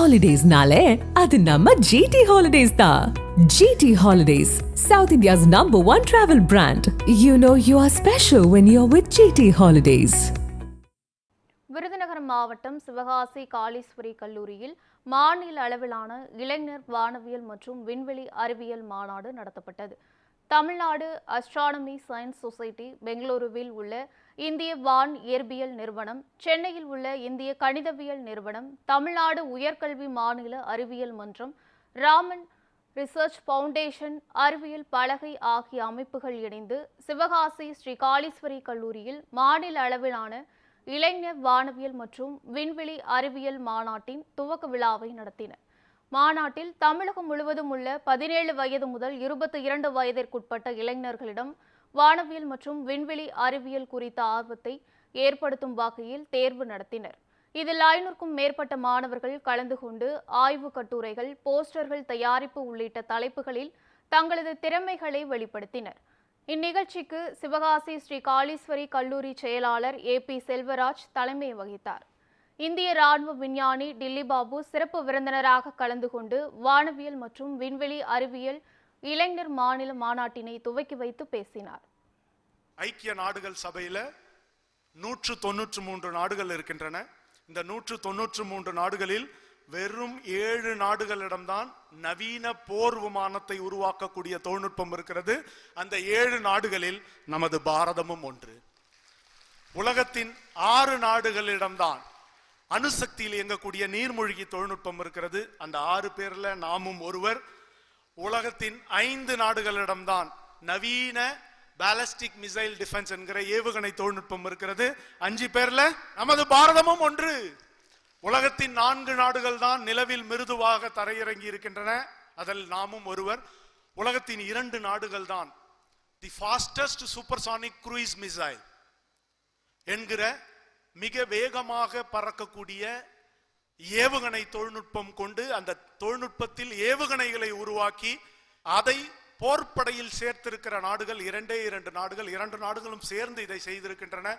ஹாலிடேஸ்னாலே அது நம்ம ஜிடி ஹாலிடேஸ் தான் GT holidays South India's number one travel brand you know you are special when you are with GT holidays Virudhunagar மாவட்டம் சிவகாசி காளீஸ்வரி கல்லூரியில் மாநில அளவிலான இளைஞர் வானவியல் மற்றும் விண்வெளி அறிவியல் மாநாடு நடத்தப்பட்டது. தமிழ்நாடு அஸ்ட்ரானமி சயின்ஸ் சொசைட்டி பெங்களூருவில் உள்ள இந்திய வான் இயற்பியல் நிறுவனம் சென்னையில் உள்ள இந்திய கணிதவியல் நிறுவனம் தமிழ்நாடு உயர்கல்வி மாநில அறிவியல் மன்றம் ராமன் ரிசர்ச் ஃபவுண்டேஷன் அறிவியல் பலகை ஆகிய அமைப்புகள் இணைந்து சிவகாசி ஸ்ரீ காளீஸ்வரி கல்லூரியில் மாநில அளவிலான இளைஞர் வானவியல் மற்றும் விண்வெளி அறிவியல் மாநாட்டின் துவக்க விழாவை நடத்தினர் மாநாட்டில் தமிழகம் முழுவதும் உள்ள பதினேழு வயது முதல் இருபத்தி இரண்டு வயதிற்குட்பட்ட இளைஞர்களிடம் வானவியல் மற்றும் விண்வெளி அறிவியல் குறித்த ஆர்வத்தை ஏற்படுத்தும் வகையில் தேர்வு நடத்தினர். இதில் ஐநூறுக்கும் மேற்பட்ட மாணவர்கள் கலந்து கொண்டு ஆய்வு கட்டுரைகள் போஸ்டர்கள் தயாரிப்பு உள்ளிட்ட தலைப்புகளில் தங்களது திறமைகளை வெளிப்படுத்தினர். இந்நிகழ்ச்சிக்கு சிவகாசி ஸ்ரீ காளீஸ்வரி கல்லூரி செயலாளர் ஏ பி செல்வராஜ் தலைமை வகித்தார். இந்திய ராணுவ விஞ்ஞானி டில்லி பாபு சிறப்பு விருந்தினராக கலந்து கொண்டு வானவியல் மற்றும் விண்வெளி அறிவியல் இளைஞர் மாநில மாநாட்டினை துவக்கி வைத்து பேசினார். ஐக்கிய நாடுகள் சபையில நூற்று தொன்னூற்று மூன்று நாடுகள் இருக்கின்றன. இந்த நூற்று தொன்னூற்று மூன்று நாடுகளில் வெறும் ஏழு நாடுகளிடம்தான் நவீன போர் விமானத்தை உருவாக்கக்கூடிய தொழில்நுட்பம் இருக்கிறது. அந்த ஏழு நாடுகளில் நமது பாரதமும் ஒன்று. உலகத்தின் ஆறு நாடுகளிடம்தான் அணுசக்தியில் இயங்கக்கூடிய நீர்மூழ்கி தொழில்நுட்பம் இருக்கிறது. அந்த ஆறு பேர்ல நாமும் ஒருவர். உலகத்தின் ஐந்து நாடுகளிடம்தான் நவீன பேலஸ்டிக் மிசைல் டிஃபென்ஸ் என்கிற ஏவுகணை தொழில்நுட்பம் இருக்கிறது. அஞ்சு பேர்ல நமது பாரதமும் ஒன்று. உலகத்தின் நான்கு நாடுகள் தான் நிலவில் மிருதுவாக தரையிறங்கி இருக்கின்றன. அதில் நாமும் ஒருவர். உலகத்தின் இரண்டு நாடுகள் தான் the fastest supersonic cruise missile என்கிற மிக வேகமாக பறக்கக்கூடிய ஏவுகணை தொழில்நுட்பம் கொண்டு அந்த தொழில்நுட்பத்தில் ஏவுகணைகளை உருவாக்கி அதை போர்ப்படையில் சேர்த்திருக்கிற நாடுகள் இரண்டே இரண்டு நாடுகள் இரண்டு நாடுகளும் சேர்ந்து இதை செய்திருக்கின்றன.